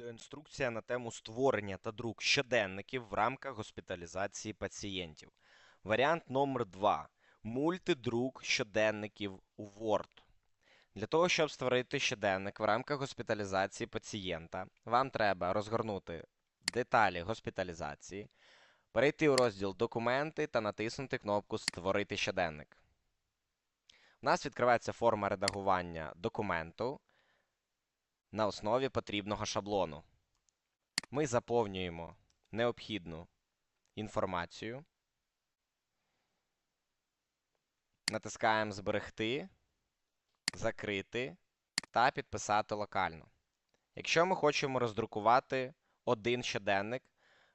Відеоінструкція на тему створення та друк щоденників в рамках госпіталізації пацієнтів. Варіант номер 2. Мультидрук щоденників у Word. Для того, щоб створити щоденник в рамках госпіталізації пацієнта, вам треба розгорнути деталі госпіталізації, перейти у розділ Документи та натиснути кнопку Створити щоденник. У нас відкривається форма редагування документу на основі потрібного шаблону. Ми заповнюємо необхідну інформацію, натискаємо Зберегти, Закрити та підписати локально. Якщо ми хочемо роздрукувати один щоденник,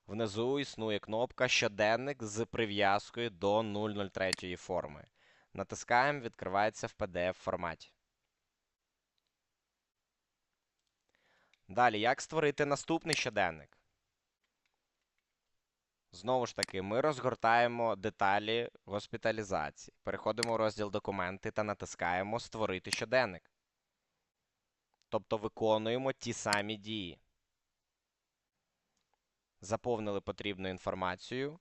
внизу існує кнопка Щоденник з прив'язкою до 003 форми. Натискаємо, відкривається в PDF форматі. Далі, як створити наступний щоденник? Знову ж таки, ми розгортаємо деталі госпіталізації. Переходимо в розділ Документи та натискаємо Створити щоденник. Тобто виконуємо ті самі дії. Заповнили потрібну інформацію.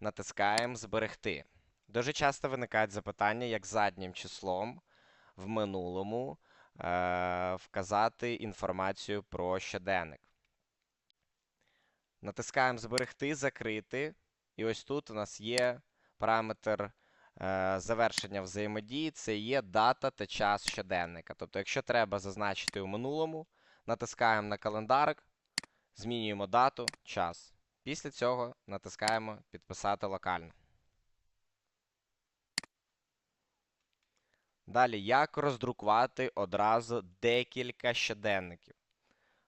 Натискаємо Зберегти. Дуже часто виникають запитання, як заднім числом в минулому вказати інформацію про щоденник. Натискаємо Зберегти, Закрити. І ось тут у нас є параметр е, завершення взаємодії. Це є дата та час щоденника. Тобто, якщо треба зазначити у минулому, натискаємо на календарик, змінюємо дату, час. Після цього натискаємо Підписати локально. Далі, як роздрукувати одразу декілька щоденників.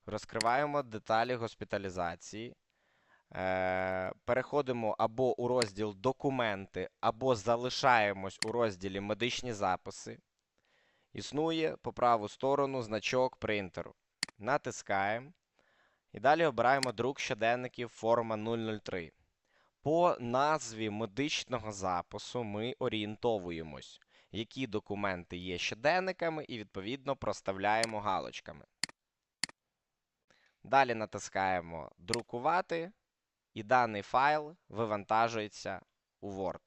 Розкриваємо деталі госпіталізації. Е, переходимо або у розділ Документи, або залишаємось у розділі Медичні записи. Існує по праву сторону значок принтеру. Натискаємо. І далі обираємо друк щоденників форма 003. По назві медичного запису ми орієнтовуємось, які документи є щоденниками, і відповідно проставляємо галочками. Далі натискаємо Друкувати, і даний файл вивантажується у Word.